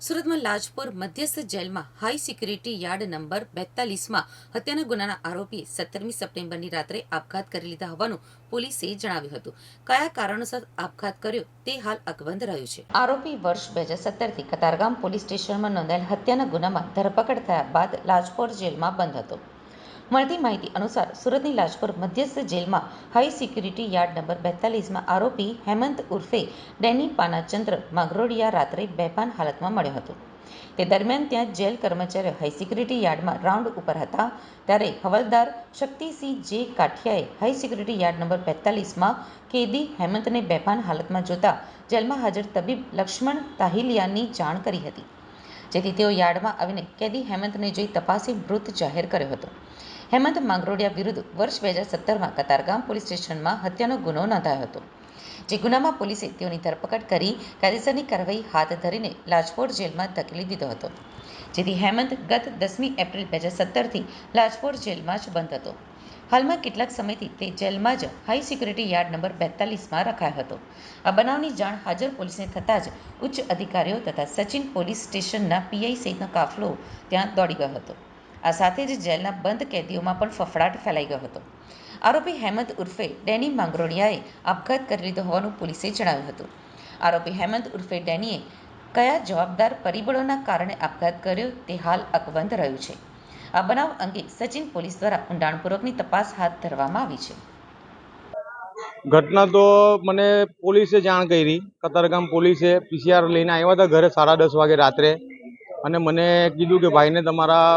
સુરતમાં લાજપોર મધ્યસ્થ જેલમાં હાઈ સિક્યુરિટી યાર્ડ નંબર બેતાલીસમાં હત્યાના ગુનાના આરોપી સત્તરમી સપ્ટેમ્બરની રાત્રે આપઘાત કરી લીધા હોવાનું પોલીસે જણાવ્યું હતું. કયા કારણોસર આપઘાત કર્યો તે હાલ અકબંધ રહ્યું છે. આરોપી વર્ષ બે હજાર સત્તરથી કતારગામ પોલીસ સ્ટેશનમાં નોંધાયેલ હત્યાના ગુનામાં ધરપકડ થયા બાદ લાજપોર જેલમાં બંધ હતો. મળતી માહિતી અનુસાર સુરતની લાજપોર મધ્યસ્થ જેલમાં હાઈ સિક્યુરિટી યાર્ડ નંબર બેતાલીસમાં આરોપી હેમંત ઉર્ફે ડેની પાનાચંદ્ર માગરોડિયા રાત્રે બેભાન હાલતમાં મળ્યો હતો. તે દરમિયાન ત્યાં જેલ કર્મચારીઓ હાઈ સિક્યુરિટી યાર્ડમાં રાઉન્ડ ઉપર હતા. ત્યારે હવલદાર શક્તિસિંહ જે કાઠિયાએ હાઈ સિક્યુરિટી યાર્ડ નંબર બેતાલીસમાં કેદી હેમંતને બેભાન હાલતમાં જોતા જેલમાં હાજર તબીબ લક્ષ્મણ તાહિલિયાની જાણ કરી હતી. જેથી તેઓ યાર્ડમાં આવીને કેદી હેમંતને જોઈ તપાસી મૃત જાહેર કર્યો હતો. હેમંત માંગરોડિયા વિરુદ્ધ વર્ષ બે હજાર સત્તરમાં કતારગામ પોલીસ સ્ટેશનમાં હત્યાનો ગુનો નોંધાયો હતો. જે ગુનામાં પોલીસે તેઓની ધરપકડ કરી કાયદેસરની કાર્યવાહી હાથ ધરીને લાજપોર જેલમાં ધકેલી દીધો હતો. જેથી હેમંત ગત દસમી એપ્રિલ બે હજાર સત્તરથી લાજપોર જેલમાં જ બંધ હતો. હાલમાં કેટલાક સમયથી તે જેલમાં જ હાઈ સિક્યુરિટી યાર્ડ નંબર બેતાલીસમાં રખાયો હતો. આ બનાવની જાણ હાજર પોલીસને થતાં જ ઉચ્ચ અધિકારીઓ તથા સચિન પોલીસ સ્ટેશનના પીઆઈ સહિતનો કાફલો ત્યાં દોડી ગયો હતો. આ સાથે જ જેલના બંધ કેદીઓમાં પણ ફફડાટ ફેલાઈ ગયો હતો. આરોપી હેમંત ઉર્ફે ડેની માંગરોળિયાએ આપઘાત કરી લીધો હોવાનું પોલીસે જણાવ્યું હતું. આરોપી હેમંત ઉર્ફે ડેનીએ કયા જવાબદાર પરિબળોના કારણે આપઘાત કર્યો તે હાલ અકબંધ રહ્યું છે. આ બનાવ અંગે સચિન પોલીસ દ્વારા ઊંડાણપૂર્વકની તપાસ હાથ ધરવામાં આવી છે. ઘટના તો મને પોલીસે જાણ કરી. કતારગામ પોલીસે પીસીઆર લઈને આવ્યા હતા ઘરે સાડા દસ વાગે રાત્રે. અને મને કીધું કે ભાઈને તમારા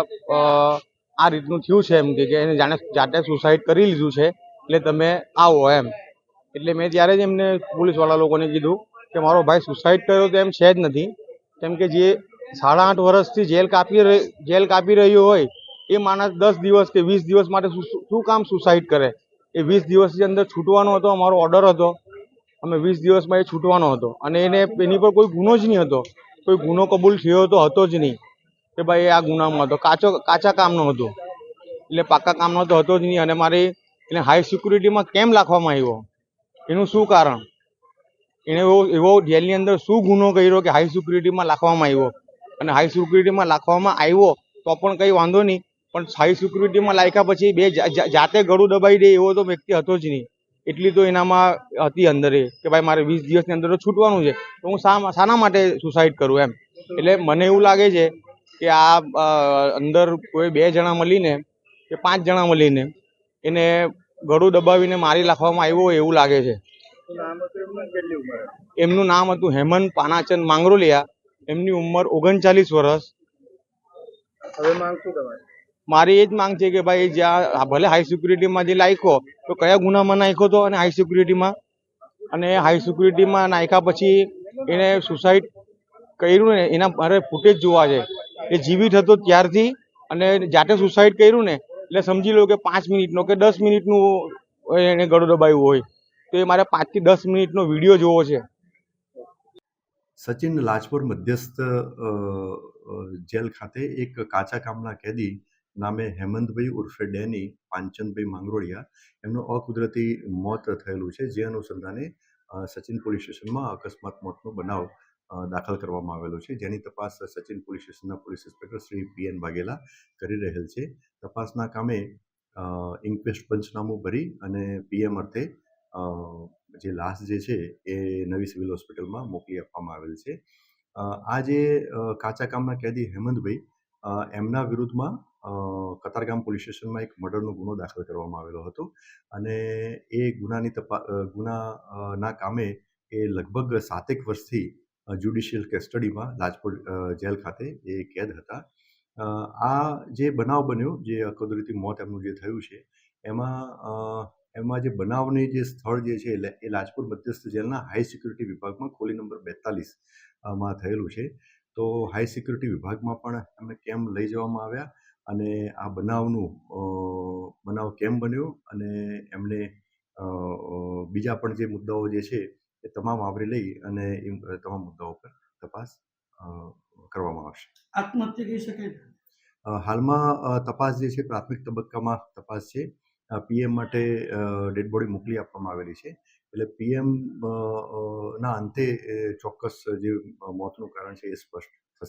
આ રીતનું થયું છે એમ કે એને જાણે જાતે સુસાઇડ કરી લીધું છે, એટલે તમે આવો એમ. એટલે મેં ત્યારે જ એમને પોલીસવાળા લોકોને કીધું કે મારો ભાઈ સુસાઇડ કર્યો તો એમ છે જ નથી. કેમ કે જે સાડા આઠ વર્ષથી જેલ કાપી જેલ કાપી રહ્યો હોય, એ માણસ દસ દિવસ કે વીસ દિવસ માટે શું કામ સુસાઇડ કરે? એ વીસ દિવસની અંદર છૂટવાનો હતો, અમારો ઓર્ડર હતો. અમે વીસ દિવસમાં એ છૂટવાનો હતો. અને એને એની પર કોઈ ગુનો જ નહીં હતો. કોઈ ગુનો કબૂલ થયો તો હતો જ નહીં. કે ભાઈ આ ગુનામાં હતો. કાચો, કાચા કામનો હતો. એટલે પાકા કામનો તો હતો જ નહીં અને મારી એને હાઈ સિક્યુરિટીમાં કેમ રાખવામાં આવ્યો? એનું શું કારણ? એણે એવો એવો જેલની અંદર શું ગુનો કર્યો કે હાઈ સિક્યુરિટીમાં રાખવામાં આવ્યો? અને હાઈ સિક્યુરિટીમાં રાખવામાં આવ્યો તો પણ કંઈ વાંધો નહીં. પણ હાઈ સિક્યુરિટીમાં લાખ્યા પછી બે જાતે ગળું દબાઈ દે એવો તો વ્યક્તિ હતો જ નહીં. એટલી તો એનામાં હતી અંદર કે ભાઈ મારે વીસ દિવસની અંદર તો છૂટવાનું છે. તો હું શા શાના માટે સુસાઇડ કરું એમ. એટલે મને એવું લાગે છે કે આ અંદર કોઈ બે જણા મળીને કે પાંચ જણા મળીને એને ગળું દબાવીને મારી નાખવામાં આવ્યો એવું લાગે છે. એમનું નામ હતું હેમંત પાનાચંદ માંગરોલિયા. એમની ઉંમર ઓગણચાલીસ વર્ષ. હવે માંગ શું તમારી? મારી એ જ માંગ છે કે ભાઈ જ્યાં ભલે હાઈ સિક્યુરિટીમાં જે નાખ્યો, તો કયા ગુનામાં નાખ્યો હતો અને હાઈ સિક્યુરિટીમાં અને હાઈ સિક્યુરિટીમાં નાખ્યા પછી એને સુસાઇડ કર્યું ને, એના મારે ફૂટેજ જોવા છે. એ જીવિત હતો ત્યારથી, અને જાતે સુસાઇડ કર્યું ને, એટલે સમજી લો કે પાંચ મિનિટનો કે દસ મિનિટનું એને ગળો દબાવ્યું હોય. તો એ મારે પાંચથી દસ મિનિટનો વીડિયો જોવો છે. સચિન લાજપુર મધ્યસ્થ જેલ ખાતે એક કાચા કામના કેદી નામે હેમંતભાઈ ઉર્ફે ડેની, પાંચનભાઈ માંગરોળિયા. એમનું અકુદરતી મોત થયેલું છે, જે અનુસંધાને સચિન પોલીસ સ્ટેશનમાં અકસ્માત મોતનો બનાવ દાખલ કરવામાં આવેલો છે. જેની તપાસ સચિન પોલીસ સ્ટેશનના police inspector Shri P N Vaghela કરી રહેલ છે. તપાસના કામે ઇન્ક્વેસ્ટ પંચનામું ભરી અને પીએમ અર્થે જે લાશ જે છે એ નવી સિવિલ હોસ્પિટલમાં મોકલી આપવામાં આવેલ છે. આ જે કાચા કામના કેદી હેમંતભાઈ એમના વિરુદ્ધમાં કતારગામ પોલીસ સ્ટેશનમાં એક મર્ડરનો ગુનો દાખલ કરવામાં આવેલો હતો અને એ ગુનાની તપા ગુનાના કામે એ લગભગ સાતેક વર્ષથી જ્યુડિશિયલ કસ્ટડીમાં લાજપોર જેલ ખાતે એ કેદ હતા. આ જે બનાવ બન્યો, જે અકદરીથી મોત એમનું જે થયું છે, એમાં એમાં જે બનાવની જે સ્થળ જે છે એ લાજપુર મધ્યસ્થ જેલના હાઈ સિક્યુરિટી વિભાગમાં ખોલી નંબર બેતાલીસમાં થયેલું છે. તો હાઈ સિક્યુરિટી વિભાગમાં પણ એમને કેમ લઈ જવામાં આવ્યા. અને આ બનાવનું બનાવ કેમ બન્યો અને એમને બીજા પણ જે મુદ્દાઓ જે છે એ તમામ આવરી લઈ અને એ તમામ મુદ્દાઓ પર તપાસ કરવામાં આવશે. આત્મહત્યા કહી શકાય હાલમાં તપાસ જે છે પ્રાથમિક તબક્કામાં તપાસ છે. પીએમ માટે ડેડ બોડી મોકલી આપવામાં આવેલી છે. એટલે પીએમ ના અંતે ચોક્કસ જે મોતનું કારણ છે એ સ્પષ્ટ થશે.